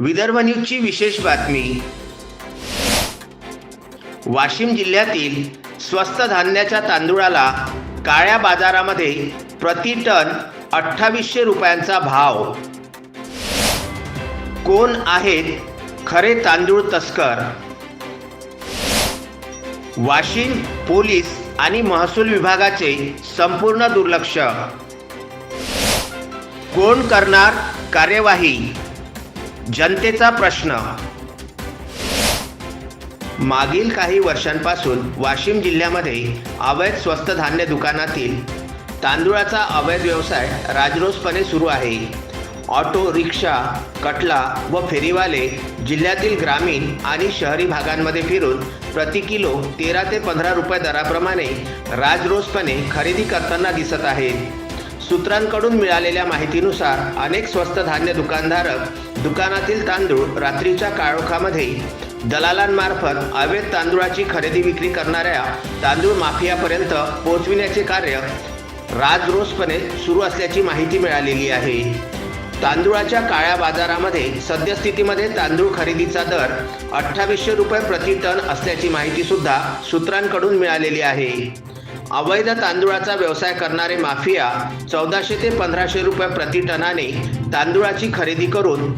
विदर्भ न्यूजची विशेष बातमी. वाशिम जिल्ह्यातील स्वस्त धान्याच्या तांदूळाला काळ्या बाजारामध्ये प्रति टन अठ्ठावीसशे रुपयांचा भाव. कोण आहेत खरे तांदूळ तस्कर? वाशिम पोलीस आणि महसूल विभागाचे संपूर्ण दुर्लक्ष. कोण करणार कार्यवाही? जनतेचा प्रश्न. मागील काही वर्षांपासून वाशिम जिल्ह्यामध्ये अवैध स्वस्त धान्य दुकानातील तांदूळाचा अवैध व्यवसाय राजरोसपणे सुरू आहे. ऑटो रिक्षा कटला व फेरीवाले जिल्ह्यातील ग्रामीण आणि शहरी भागांमध्ये फिरून प्रति किलो तेरा ते पंधरा रुपये दराप्रमाणे राजरोसपणे खरेदी करताना दिसत आहेत. सूत्रांकडून मिळालेल्या माहितीनुसार अनेक स्वस्त धान्य दुकानधारक दुकानातील तांदूळ रात्रीच्या काळोखामध्ये दलालांमार्फत अवैध तांदूळाची खरेदी विक्री करणाऱ्या तांदूळ माफियापर्यंत पोहोचविण्याचे कार्य राजरोसपणे सुरू असल्याची माहिती मिळालेली आहे. तांदूळाच्या काळ्या बाजारामध्ये सद्यस्थितीमध्ये तांदूळ खरेदीचा दर अठ्ठावीसशे रुपये प्रति टन असल्याची माहितीसुद्धा सूत्रांकडून मिळालेली आहे. अवैध तांदूळाचा व्यवसाय करणारे माफिया चौदाशे ते पंधराशे रुपये प्रति टनाने तांदूळाची खरेदी करून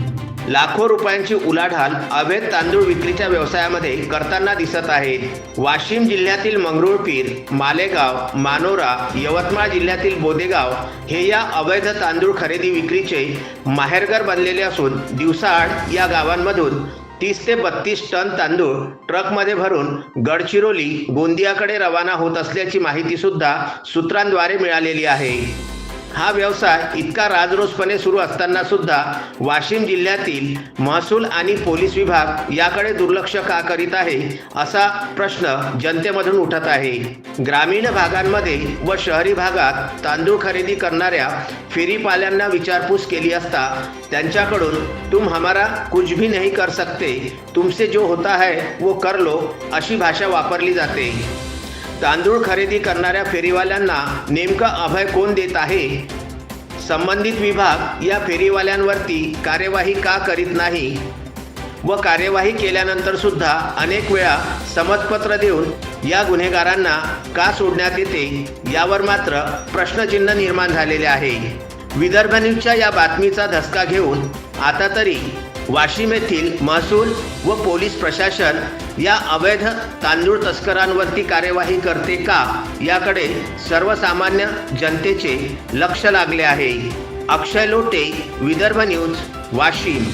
लाखो रुपयांची उलाढाल अवैध तांदूळ विक्रीच्या व्यवसायामध्ये करताना दिसत आहेत वाशिम जिल्ह्यातील मंगरुळपीर मालेगाव मानोरा यवतमाळ जिल्ह्यातील बोदेगाव हे या अवैध तांदूळ खरेदी विक्रीचे माहेरघर बनलेले असून दिवसाआड या गावांमधून तीस ते बत्तीस टन तांदूळ ट्रकमध्ये भरून गडचिरोली गोंदियाकडे रवाना होत असल्याची माहिती सुद्धा सूत्रांद्वारे मिळालेली आहे. हा व्यवसाय इतका राजरोसपणे सुरू असताना सुद्धा वाशिम जिल्ह्यातील महसूल आणि पोलीस विभाग याकडे दुर्लक्ष का करीत आहे असा प्रश्न जनतेमधून उठत आहे. ग्रामीण भागांमध्ये व शहरी भागात तांदूळ खरेदी करणाऱ्या फेरीपाल्यांना विचारपूस केली असता त्यांच्याकडून तुम हमारा कुछ भी नहीं कर सकते तुमसे जो होता है वो कर लो अशी भाषा वापरली जाते. तांदूळ खरेदी करणाऱ्या फेरीवाल्यांना नेमकं अभय कोण देत आहे? संबंधित विभाग या फेरीवाल्यांवरती कार्यवाही का करीत नाही? व कार्यवाही केल्यानंतर सुद्धा अनेक वेळा समजपत्र देऊन या गुन्हेगारांना का सोडण्यात येते यावर मात्र प्रश्नचिन्ह निर्माण झालेले आहे. विदर्भ न्यूजच्या या बातमीचा धसका घेऊन आता तरी वाशिम येथील महसूल व पोलीस प्रशासन या अवैध तांदूळ तस्करांवरती कार्यवाही करते का? याकडे सर्वसामान्य जनतेचे लक्ष लागले आहे. अक्षय लोटे विदर्भ न्यूज वाशिम.